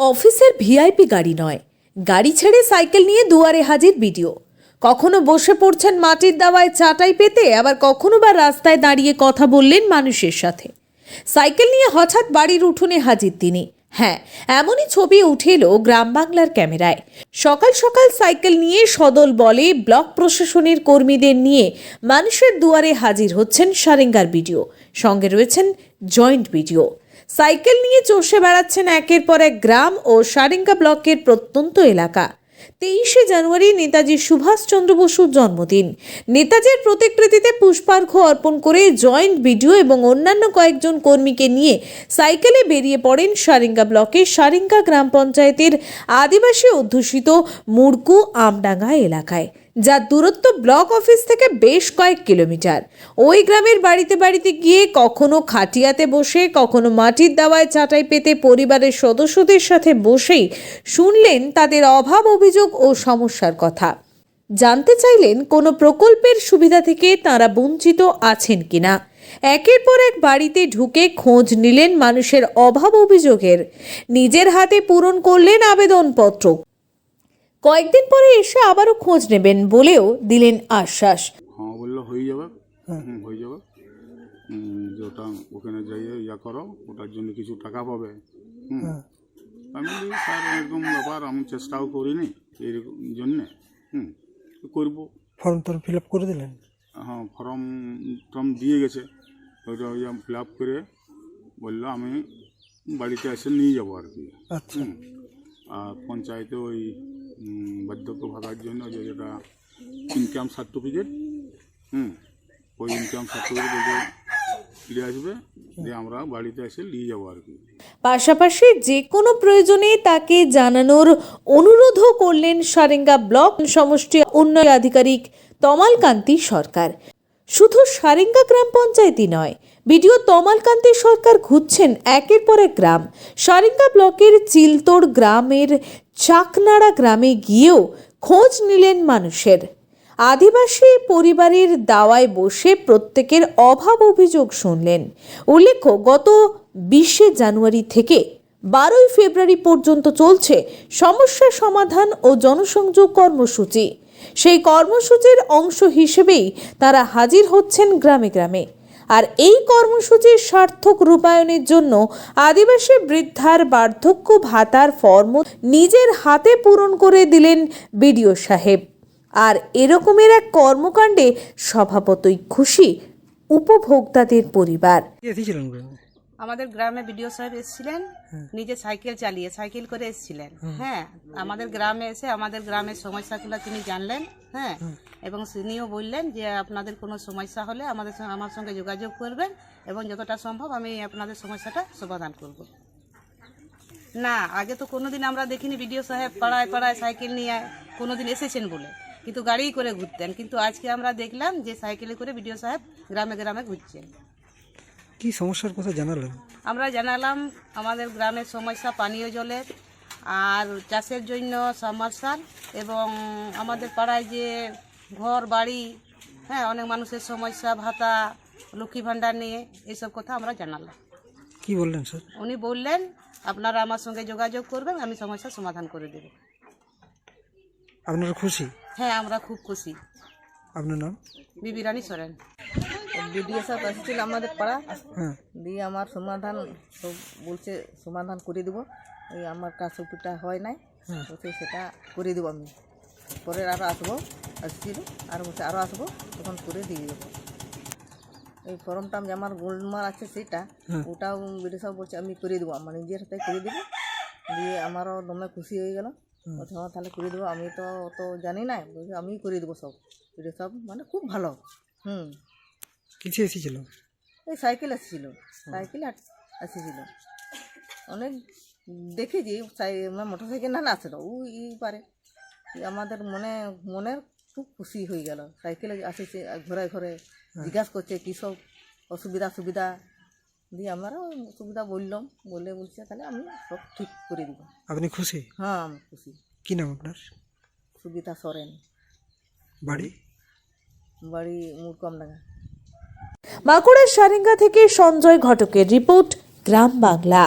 অফিসের ভিআইপি গাড়ি নয়। গাড়ি ছেড়ে সাইকেল নিয়ে দুয়ারে হাজির ভিডিও কখনো বসে পড়ছেন মাটির দাওয়ায় চাটাই পেতে, আবার কখনো বা রাস্তায় দাঁড়িয়ে কথা বললেন মানুষের সাথে। সাইকেল নিয়ে হঠাৎ বাড়ির উঠোনে হাজির তিনি। হ্যাঁ এমনই ছবি উঠে এলো গ্রাম বাংলার ক্যামেরায়। সকাল সকাল সাইকেল নিয়ে সদল বলে ব্লক প্রশাসনের কর্মীদের নিয়ে মানুষের দুয়ারে হাজির হচ্ছেন সারেঙ্গার ভিডিও সঙ্গে রয়েছেন জয়েন্ট ভিডিও সাইকেল নিয়ে চষে বেড়াচ্ছেন একের পর এক গ্রাম ও সারেঙ্গা ব্লকের প্রত্যন্ত এলাকা। তেইশে জানুয়ারি নেতাজি সুভাষচন্দ্র বসুর জন্মদিন। নেতাজির প্রতিকৃতিতে পুষ্পার্ঘ অর্পণ করে জয়েন্ট ভিডিও এবং অন্যান্য কয়েকজন কর্মীকে নিয়ে সাইকেলে বেরিয়ে পড়েন সারেঙ্গা ব্লকের সারেঙ্গা গ্রাম পঞ্চায়েতের আদিবাসী অধ্যুষিত মুড়কু আমডাঙ্গা এলাকায়। যার দূরত্ব ব্লক অফিস থেকে বেশ কয়েক কিলোমিটার। ওই গ্রামের বাড়িতে বাড়িতে গিয়ে কখনো খাটিয়াতে বসে, কখনো মাটির দাওয়ায় চাটাই পেতে পরিবারের সদস্যদের সাথে বসেই শুনলেন তাদের অভাব, অভিযোগ ও সমস্যার কথা। জানতে চাইলেন কোনো প্রকল্পের সুবিধা থেকে তারা বঞ্চিত আছেন কিনা। একের পর এক বাড়িতে ঢুকে খোঁজ নিলেন মানুষের অভাব, অভিযোগের। নিজের হাতে পূরণ করলেন আবেদনপত্র। কয়েকদিন পরে এসে আবারও খোঁজ নেবেন বলেও দিলেন আশ্বাস। হ্যাঁ বলল হয়ে যাবে। হুম হয়ে যাবে। উম, যে ওটা ওখানে যাইয়ে ইয়া করো ওটার জন্য কিছু টাকা পাবে। হুম। আমি বলি স্যার এরকম ব্যাপার আমি চেষ্টাও করিনি এর জন্যে। হুম করব। ফর্ম টর্ম ফিল আপ করে দিলেন? হ্যাঁ ফর্ম টর্ম দিয়ে গেছে। ওইটা ওই ফিল আপ করে বলল আমি বাড়িতে এসে নিয়ে যাব আর কি। আচ্ছা। হুম। আর পঞ্চায়েতে ওই বার্ধক্য ভাতার জন্য যে যেটা ইনকাম সার্টিফিকেট হুম, ওই ইনকাম সার্টিফিকেট আসবে দিয়ে আমরা বাড়িতে এসে নিয়ে যাব আর কি। পাশাপাশি যে কোনো প্রয়োজনে তাকে জানানোর অনুরোধও করলেন সারেঙ্গা ব্লক সমষ্টি উন্নয়ন আধিকারিক তমালকান্তি সরকার। শুধু সারেঙ্গা গ্রাম পঞ্চায়েতই নয়, বিডিও তমালকান্তি সরকার ঘুরছেন একের পর এক গ্রাম। সারেঙ্গা ব্লকের চিলতোড় গ্রামের চাকনাড়া গ্রামে গিয়েও খোঁজ নিলেন মানুষের। আদিবাসী পরিবারের দাওয়ায় বসে প্রত্যেকের অভাব অভিযোগ শুনলেন। উল্লেখ্য, গত বিশে জানুয়ারি থেকে বারোই ফেব্রুয়ারি পর্যন্ত চলছে সমস্যা সমাধান ও জনসংযোগ কর্মসূচি। সেই কর্মসূচির অংশ হিসেবেই তারা হাজির হচ্ছেন গ্রামে গ্রামে। আর এই কর্মসূচির সার্থক রূপায়ণের জন্য আদিবাসী বৃদ্ধার বার্ধক্য ভাতার ফর্ম নিজের হাতে পূরণ করে দিলেন বিডিও সাহেব। আর এরকমের এক কর্মকাণ্ডে স্বভাবতই খুশি, উপভোক্তাদের পরিবার। আমাদের গ্রামে বিডিও সাহেব এসেছিলেন নিজে সাইকেল চালিয়ে সাইকেল করে এসেছিলেন। হ্যাঁ আমাদের গ্রামে এসে আমাদের গ্রামের সমস্যাগুলো তিনি জানলেন হ্যাঁ এবং তিনিও বললেন যে আপনাদের কোনো সমস্যা হলে আমাদের আমার সঙ্গে যোগাযোগ করবেন এবং যতটা সম্ভব আমি আপনাদের সমস্যাটা সমাধান করব। না আগে তো কোনোদিন আমরা দেখিনি বিডিও সাহেব পাড়ায় পাড়ায় সাইকেল নিয়ে কোনোদিন এসেছেন বলে কিন্তু গাড়ি করে ঘুরতেন। কিন্তু আজকে আমরা দেখলাম যে সাইকেলে করে বিডিও সাহেব গ্রামে গ্রামে ঘুরছেন। কি সমস্যার কথা জানালেন? আমরা জানালাম আমাদের গ্রামের সমস্যা পানীয় জলের আর চাষের জন্য সাবমার্সাল এবং আমাদের পাড়ায় যে ঘর বাড়ি হ্যাঁ অনেক মানুষের সমস্যা ভাতা লক্ষ্মী ভাণ্ডার নিয়ে এইসব কথা আমরা জানালাম। কি বললেন স্যার? উনি বললেন আপনারা আমার সঙ্গে যোগাযোগ করবেন আমি সমস্যার সমাধান করে দেব। আপনারা খুশি? হ্যাঁ আমরা খুব খুশি। আপনার নাম? বিবি রানী সরেন। বিডিও সাহেব এসেছিল আমাদের পাড়া। হ্যাঁ। দিয়ে আমার সমাধান সব বলছে সমাধান করে দেবো। ওই আমার সবটা হয় নাই। বলছে সেটা করে দেবো আমি। পরে আরও আসব আসছিল। আর বলছে আরও আসব তখন করে দিয়ে দেবো। এই ফর্মটা যে আমার গোলমাল আছে সেটা ওটাও বিডিও সাহেব বলছে আমি করে দেবো। আমার নিজের হাতে করে দেবো। দিয়ে আমারও দমে খুশি হয়ে গেল। বলছে হ্যাঁ তাহলে করে দেবো। আমি তো অত জানি না। বলছে আমি করে দেবো সব। বিডিও সাহেব মানে খুব ভালো। হুম। কিছু এসেছিল? এই সাইকেল এসেছিল সাইকেল এসেছিল অনেক দেখেছি মোটর সাইকেল না আসে না ওই ই পারে। আমাদের মনে মনে খুব খুশি হয়ে গেল। সাইকেলে আসেছে ঘরে ঘরে জিজ্ঞাসা করছে কী সব অসুবিধা সুবিধা? দিয়ে আমরাও সুবিধা বললাম বলে বলছে তাহলে আমি সব ঠিক করে দিব। আপনি খুশি? হ্যাঁ আমি খুশি। কি নাম আপনার? সুবিধা সরেন। বাড়ি? বাড়ি মুরকমডাঙ্গা বাঁকুড়ার সারেঙ্গা থেকে সঞ্জয় ঘটকের রিপোর্ট গ্রাম বাংলা।